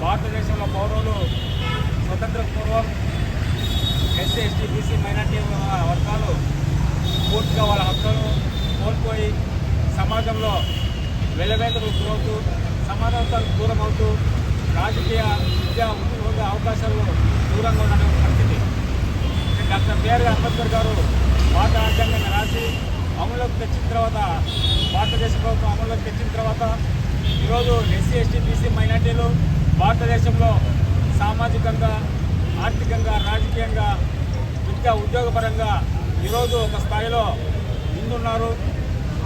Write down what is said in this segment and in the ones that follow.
భారతదేశంలో పౌరులు స్వతంత్ర పూర్వం ఎస్సీ ఎస్టీ బీసీ మైనార్టీ వర్గాలు పూర్తిగా వాళ్ళ హక్కులను కోల్పోయి సమాజంలో వెలవేతలు గురవుతూ సమాజంతో దూరం అవుతూ రాజకీయ విద్యా ఉద్యోగ అవకాశాలు దూరంగా ఉండడం పరిస్థితి. డాక్టర్ బిఆర్ అంబేద్కర్ గారు భారత రాజ్యాంగాన్ని రాసి అమలులోకి తెచ్చిన తర్వాత భారతదేశ ప్రభుత్వం అమలులోకి తెచ్చిన తర్వాత ఈరోజు ఎస్సీ ఎస్టీ బీసీ మైనార్టీ భారతదేశంలో సామాజికంగా ఆర్థికంగా రాజకీయంగా విద్యా ఉద్యోగపరంగా ఈరోజు ఒక స్థాయిలో ముందున్నారు.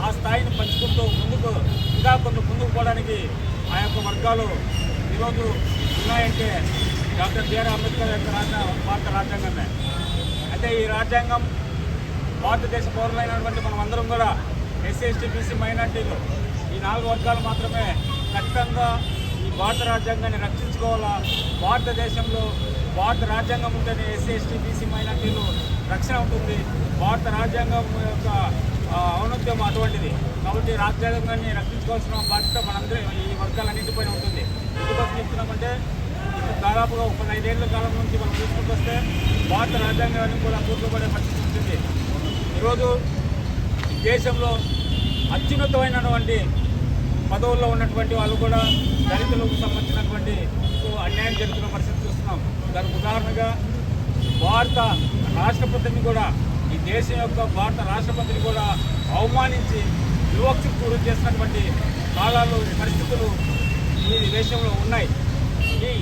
ఆ స్థాయిని పంచుకుంటూ ముందుకు ఇంకా కొంత ముందుకు పోవడానికి ఆ యొక్క వర్గాలు ఈరోజు ఉన్నాయంటే డాక్టర్ బిఆర్ అంబేద్కర్ యొక్క రాజ్య భారత రాజ్యాంగమే. అయితే ఈ రాజ్యాంగం భారతదేశ పౌరులైనటువంటి మనం అందరం కూడా ఎస్సీ ఎస్టీ బీసీ మైనార్టీలు ఈ నాలుగు వర్గాలు మాత్రమే ఖచ్చితంగా భారత రాజ్యాంగాన్ని రక్షించుకోవాలా? భారతదేశంలో భారత రాజ్యాంగం ఉంటేనే ఎస్సీ ఎస్టీ బీసీ మైనార్టీలు రక్షణ ఉంటుంది. భారత రాజ్యాంగం యొక్క ఆ, ఔన్నత్యం అటువంటిది. కాబట్టి రాజ్యాంగాన్ని రక్షించుకోవాల్సిన బాధ్యత మనందరం ఈ వర్గాలన్నింటిపైన ఉంటుంది. ఎందుకోసం చెప్తున్నామంటే దాదాపుగా ఒక ఐదేళ్ళ కాలం నుంచి మనం చూసుకుంటూ వస్తే భారత రాజ్యాంగాన్ని కూడా కూర్చోబడే పరిస్థితి ఉంటుంది. ఈరోజు దేశంలో అత్యున్నతమైనటువంటి పదవుల్లో ఉన్నటువంటి వాళ్ళు కూడా దళితులకు సంబంధించినటువంటి అన్యాయం జరుగుతున్న పరిస్థితి చూస్తున్నాం. దానికి ఉదాహరణగా భారత రాష్ట్రపతిని కూడా ఈ దేశం యొక్క భారత రాష్ట్రపతిని కూడా అవమానించి వివక్షకు గురి చేసినటువంటి కాలాలు పరిస్థితులు ఈ దేశంలో ఉన్నాయి. ఈ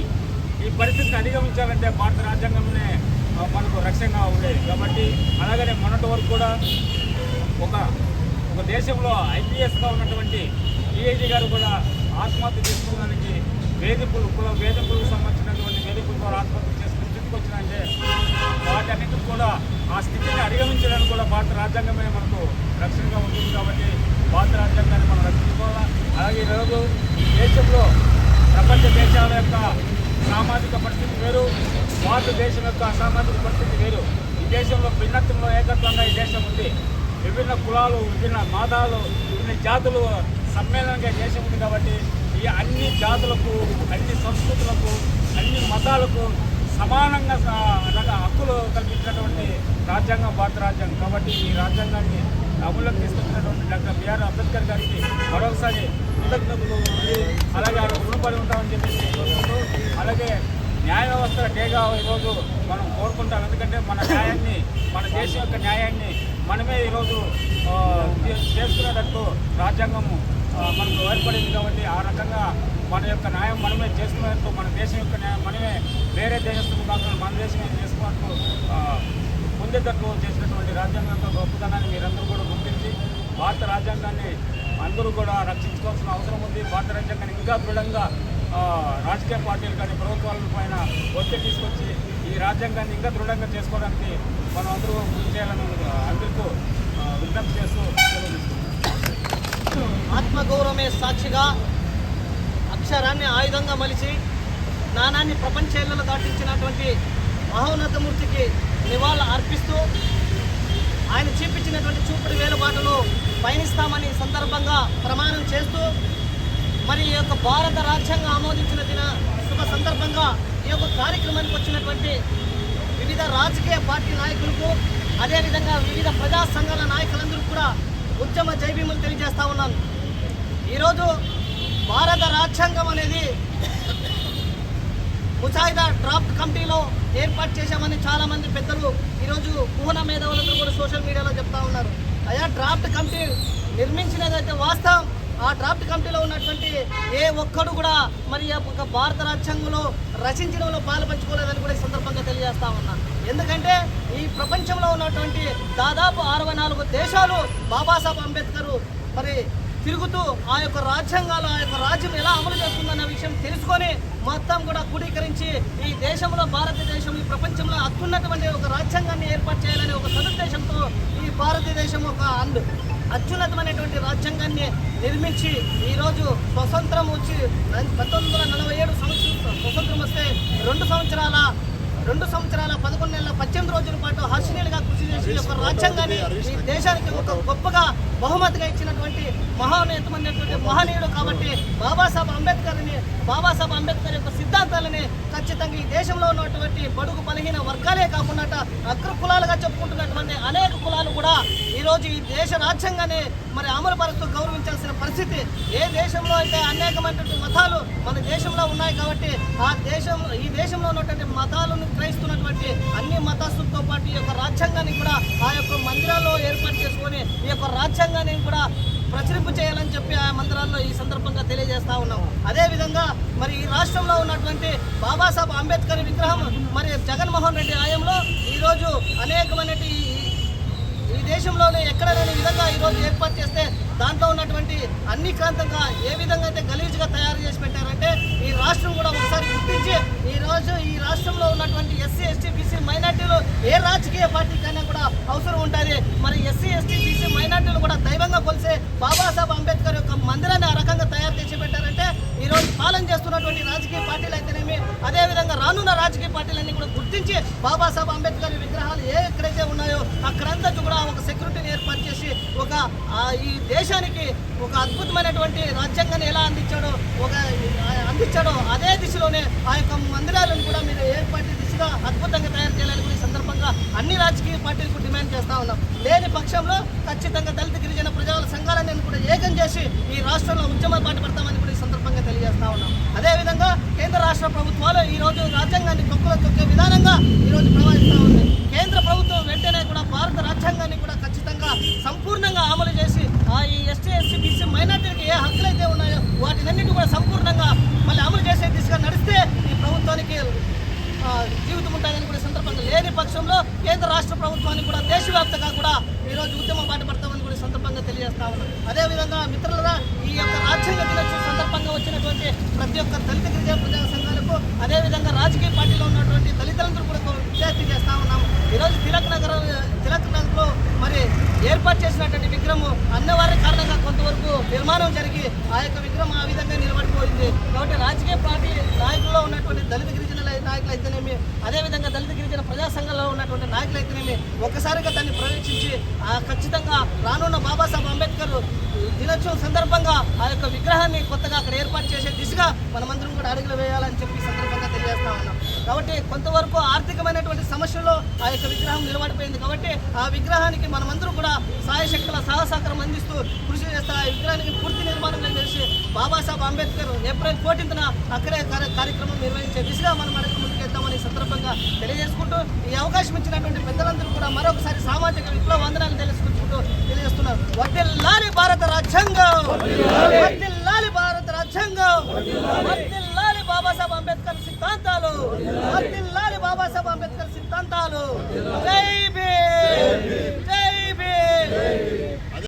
ఈ పరిస్థితిని అధిగమించాలంటే భారత రాజ్యాంగంలోనే మనకు రక్షణగా ఉండేది. కాబట్టి అలాగనే మొన్నటి వరకు కూడా ఒక ఒక దేశంలో ఐపీఎస్గా ఉన్నటువంటి డిఐజీ గారు కూడా ఆత్మహత్య చేసుకోవడానికి వేధింపులు కుల వేధింపులకు సంబంధించినటువంటి వేధింపుల ద్వారా ఆత్మహత్య చేసుకునే స్థితికి వచ్చినాయంటే వాటన్నిటికి కూడా ఆ స్థితిని అధిగమించడానికి కూడా భారత రాజ్యాంగమే మనకు రక్షణగా ఉంటుంది కాబట్టి భారత రాజ్యాంగాన్ని మనం రక్షించుకోవాలా? అలాగే ఈరోజు ఈ దేశంలో ప్రపంచ దేశాల యొక్క సామాజిక పరిస్థితి వేరు భారతదేశం యొక్క సామాజిక పరిస్థితి వేరు. ఈ దేశంలో భిన్నత్వంలో ఏకత్వంగా ఈ దేశం ఉంది. విభిన్న కులాలు విభిన్న మాదాలు విభిన్న జాతులు సమ్మేళనంగా దేశం ఉంది కాబట్టి ఈ అన్ని జాతులకు అన్ని సంస్కృతులకు అన్ని మతాలకు సమానంగా అనగా హక్కులు కల్పించినటువంటి రాజ్యాంగం భారత రాజ్యాంగం. కాబట్టి ఈ రాజ్యాంగాన్ని అమలులోకి తీసుకొచ్చినటువంటి డాక్టర్ బిఆర్ అంబేద్కర్ గారికి మరొకసారి కృతజ్ఞతలు అలాగే ఆయన రుణపడి ఉంటామని చెప్పేసి కోరుకుంటూ అలాగే న్యాయ వ్యవస్థ డేగా ఈరోజు మనం కోరుకుంటాం. ఎందుకంటే మన న్యాయాన్ని మన దేశం యొక్క న్యాయాన్ని మనమే ఈరోజు చే- చేసుకునేటట్టు రాజ్యాంగము మనకు ఏర్పడింది కాబట్టి ఆ రకంగా మన యొక్క న్యాయం మనమే చేసుకునేందుకు మన దేశం యొక్క న్యాయం మనమే వేరే దేశస్తులు కాకుండా మన దేశమే చేసుకున్నట్టు పొందేటట్టు చేసినటువంటి రాజ్యాంగం యొక్క గొప్పతనాన్ని మీరందరూ కూడా గుర్తించి భారత రాజ్యాంగాన్ని అందరూ కూడా రక్షించుకోవాల్సిన అవసరం ఉంది. భారత రాజ్యాంగాన్ని ఇంకా దృఢంగా రాజకీయ పార్టీలు కానీ ప్రభుత్వాల పైన ఒత్తిడి తీసుకొచ్చి ఈ రాజ్యాంగాన్ని ఇంకా దృఢంగా చేసుకోవడానికి మనం అందరూ కృషి చేయాలని అందరికీ విజ్ఞప్తి చేస్తూ ఆత్మగౌరవమే సాక్షిగా అక్షరాన్ని ఆయుధంగా మలిచి జ్ఞానాన్ని ప్రపంచేళ్ళలో దాటించినటువంటి మహోన్నతమూర్తికి నివాళులు అర్పిస్తూ ఆయన చూపించినటువంటి చూపుడు వేలుబాటును పయనిస్తామని సందర్భంగా ప్రమాణం చేస్తూ మరి ఈ యొక్క భారత రాజ్యాంగం ఆమోదించిన దిన శుభ సందర్భంగా ఈ యొక్క కార్యక్రమానికి వచ్చినటువంటి వివిధ రాజకీయ పార్టీ నాయకులకు అదేవిధంగా వివిధ ప్రజా సంఘాల నాయకులందరూ కూడా ఉద్యమ జైభీములు తెలియజేస్తా ఉన్నాను ఈరోజు భారత రాజ్యాంగం అనేది ముసాయిదా డ్రాఫ్ట్ కమిటీలో ఏర్పాటు చేశామని చాలామంది పెద్దలు ఈరోజు కుహన మేధావులతో కూడా సోషల్ మీడియాలో చెప్తా ఉన్నారు. అయా డ్రాఫ్ట్ కమిటీ నిర్మించినదైతే వాస్తవం. ఆ డ్రాఫ్ట్ కమిటీలో ఉన్నటువంటి ఏ ఒక్కడు కూడా మరి ఒక భారత రాజ్యాంగంలో రచించడంలో పాలు పంచుకోలేదని కూడా ఈ సందర్భంగా తెలియజేస్తా ఉన్నా. ఎందుకంటే ఈ ప్రపంచంలో ఉన్నటువంటి దాదాపు అరవై నాలుగు దేశాలు బాబాసాహెబ్ అంబేద్కర్ మరి తిరుగుతూ ఆ యొక్క రాజ్యాంగాలు ఆ యొక్క రాజ్యం ఎలా అమలు చేస్తుందన్న విషయం తెలుసుకొని మొత్తం కూడా క్రోడీకరించి ఈ దేశంలో భారతదేశం ఈ ప్రపంచంలో అత్యున్నతమైన ఒక రాజ్యాంగాన్ని ఏర్పాటు చేయాలనే ఒక సదుద్దేశంతో ఈ భారతదేశం ఒక అండ్ అత్యున్నతమైనటువంటి రాజ్యాంగాన్ని నిర్మించి ఈరోజు స్వతంత్రం వచ్చి పంతొమ్మిది వందల నలభై ఏడు సంవత్సరం స్వతంత్రం వస్తే రెండు సంవత్సరాల రెండు సంవత్సరాల పదకొండు నెలల పద్దెనిమిది రోజుల పాటు హర్షణీయులుగా కృషి చేసి యొక్క రాజ్యాంగాన్ని ఈ దేశానికి ఒక గొప్పగా బహుమతిగా ఇచ్చినటువంటి మహోన్నతమైనటువంటి మహనీయుడు కాబట్టి బాబాసాహెబ్ అంబేద్కర్ని బాబాసాహెబ్ అంబేద్కర్ యొక్క సిద్ధాంతాలని ఖచ్చితంగా ఈ దేశంలో ఉన్నటువంటి బడుగు బలహీన వర్గాలే కాకుండా అగ్ర కులాలుగా చెప్పుకుంటున్నటువంటి అనేక కులాలు కూడా ఈరోజు ఈ దేశ రాజ్యాంగాన్ని మరి అమలు పరుస్తూ గౌరవించాల్సిన పరిస్థితి ఏ దేశంలో అయితే అనేకమైనటువంటి మతాలు మన దేశంలో ఉన్నాయి కాబట్టి ఆ దేశం ఈ దేశంలో ఉన్నటువంటి మతాలను క్రయిస్తున్నటువంటి అన్ని మతస్థులతో పాటు ఈ యొక్క రాజ్యాంగాన్ని కూడా ఆ యొక్క మందిరాల్లో ఏర్పాటు చేసుకొని ఈ యొక్క రాజ్యాంగాన్ని కూడా ప్రచురింపు చేయాలని చెప్పి ఆ మందిరాల్లో ఈ సందర్భంగా తెలియజేస్తా ఉన్నాము. అదేవిధంగా మరి ఈ రాష్ట్రంలో ఉన్నటువంటి బాబాసాహెబ్ అంబేద్కర్ విగ్రహం మరి జగన్మోహన్ రెడ్డి ఆయంలో ఈరోజు అనేకమైనటువంటి ఈ- దేశంలోనే ఎక్కడ లేని విధంగా ఈరోజు ఏర్పాటు చేస్తే దాంట్లో ఉన్నటువంటి అన్ని ప్రాంతంగా ఏ విధంగా అయితే గలీజ్గా తయారు చేసి పెట్టారంటే ఈ రాష్ట్రం కూడా ఒకసారి గుర్తించి ఈ రోజు ఈ రాష్ట్రంలో ఉన్నటువంటి ఎస్సీ ఎస్టీ బీసీ మైనార్టీలు ఏ రాజకీయ పార్టీకైనా కూడా అవసరం ఉంటుంది మరి ఎస్సీ ఎస్టీ బీసీ మైనార్టీలు కూడా దైవంగా కొలిసే బాబాసాహెబ్ అంబేద్కర్ యొక్క మందిరాన్ని ఆ రకంగా తయారు చేసి పెట్టారంటే ఈ రోజు పాలన చేస్తున్నటువంటి రాజకీయ పార్టీలు అయితేనేమి అదేవిధంగా రానున్న రాజకీయ పార్టీలన్నీ కూడా గుర్తించి బాబాసాహెబ్ అంబేద్కర్ విగ్రహాలు ఏ ఎక్కడైతే ఉన్నాయో అక్కడంతా కూడా ఒక సెక్యూరిటీని ఏర్పాటు చేసి ఒక ఈ దేశానికి ఒక అద్భుతమైనటువంటి రాజ్యాంగాన్ని ఎలా అందించాడో ఒక అందించాడో అదే దిశలోనే ఆ యొక్క మందిరాలను కూడా మీరు ఏర్పాటు దిశగా అద్భుతంగా తయారు చేయాలని కూడా సందర్భంగా అన్ని రాజకీయ పార్టీలకు డిమాండ్ చేస్తా ఉన్నాం. లేని పక్షంలో ఖచ్చితంగా దళిత గిరిజన ప్రజల సంఘాలను కూడా ఏకం చేసి ఈ రాష్ట్రంలో ఉద్యమ పాటుపడతామని పడతామని కూడా ఈ సందర్భంగా తెలియజేస్తా ఉన్నాం. అదేవిధంగా కేంద్ర రాష్ట్ర ప్రభుత్వాలు ఈ రోజు రాజ్యాంగాన్ని తొక్కుల తొక్కే విధానంగా ఈ రోజు ఉంది కేంద్ర ప్రభుత్వం వెంటనే కూడా భారత రాజ్యాంగాన్ని కూడా ఖచ్చితంగా సంపూర్ణంగా అమలు చేసి ఆ ఈ ఎస్టీ ఎస్సీ బీసీ మైనార్టీలకు ఏ హక్కులు అయితే ఉన్నాయో వాటినన్నింటి కూడా సంపూర్ణంగా మళ్ళీ అమలు చేసే దిశగా నడిస్తే ఈ ప్రభుత్వానికి ఆ, జీవితం ఉంటుందని కూడా ఈ సందర్భంగా లేని పక్షంలో కేంద్ర రాష్ట్ర ప్రభుత్వానికి కూడా దేశవ్యాప్తంగా కూడా ఈరోజు ఉద్యమం బాట పడతామని కూడా సందర్భంగా తెలియజేస్తా ఉన్నాం. అదేవిధంగా మిత్రులరా ఈ యొక్క రాజ్యాంగ దినోత్సవం సందర్భంగా వచ్చినటువంటి ప్రతి ఒక్క దళిత గిరిజన ప్రజా సంఘాలకు అదేవిధంగా రాజకీయ పార్టీలో ఉన్నటువంటి దళితులందరూ కూడా విజ్ఞప్తి చేస్తా ఉన్నాము ఈరోజు తిలక్ నగర్ తిలక్ నగర్లో మరి ఏర్పాటు చేసినటువంటి విగ్రహం అన్నవారి కారణంగా కొంతవరకు నిర్మాణం జరిగి ఆ యొక్క విగ్రహం ఆ విధంగా నిలబడిపోయింది. కాబట్టి రాజకీయ పార్టీ నాయకుల్లో ఉన్నటువంటి దళిత గిరిజన నాయకులు అయితేనేమి అదేవిధంగా దళిత గిరిజన ప్రజా సంఘంలో ఉన్నటువంటి నాయకులు అయితేనేమి ఒక్కసారిగా దాన్ని ప్రవేశించి ఆ ఖచ్చితంగా రానున్న బాబాసాహెబ్ అంబేద్కర్ దినోత్సవం సందర్భంగా ఆ యొక్క విగ్రహాన్ని కొత్తగా అక్కడ ఏర్పాటు చేసే దిశగా మనమందరం కూడా అడుగులు వేయాలని చెప్పి సందర్భంగా తెలియజేస్తా ఉన్నాం. కాబట్టి కొంతవరకు ఆర్థికమైనటువంటి సమస్యలో ఆ యొక్క విగ్రహం నిలబడిపోయింది. కాబట్టి ఆ విగ్రహానికి మనమందరం కూడా సహకారం అందిస్తూ కృషి చేస్తా విగ్రహానికి పూర్తి నిర్మాణం చేసి బాబాసాహెబ్ అంబేద్కర్ ఏప్రిల్ ఫోర్టీన్త్న అక్కడే కార్యక్రమం నిర్వహించే దిశగా మనం అడగ ముందుకెళ్తామని సందర్భంగా తెలియజేసుకుంటూ ఈ అవకాశం ఇచ్చినటువంటి పెద్దలందరూ కూడా మరొకసారి సామాజిక విప్లవ వందనాలు తెలుసుకుంటూ తెలియజేస్తున్నారు. వడ్డిల్లాలి భారత రాజ్యాంగం! వడ్డిల్లాలి భారత రాజ్యాంగం! వడ్డిల్లాలి బాబాసాహెబ్ అంబేద్కర్ సిద్ధాంతాలు! వడ్డిల్లాలి బాబాసాహెబ్ అంబేద్కర్ సిద్ధాంతాలు! జై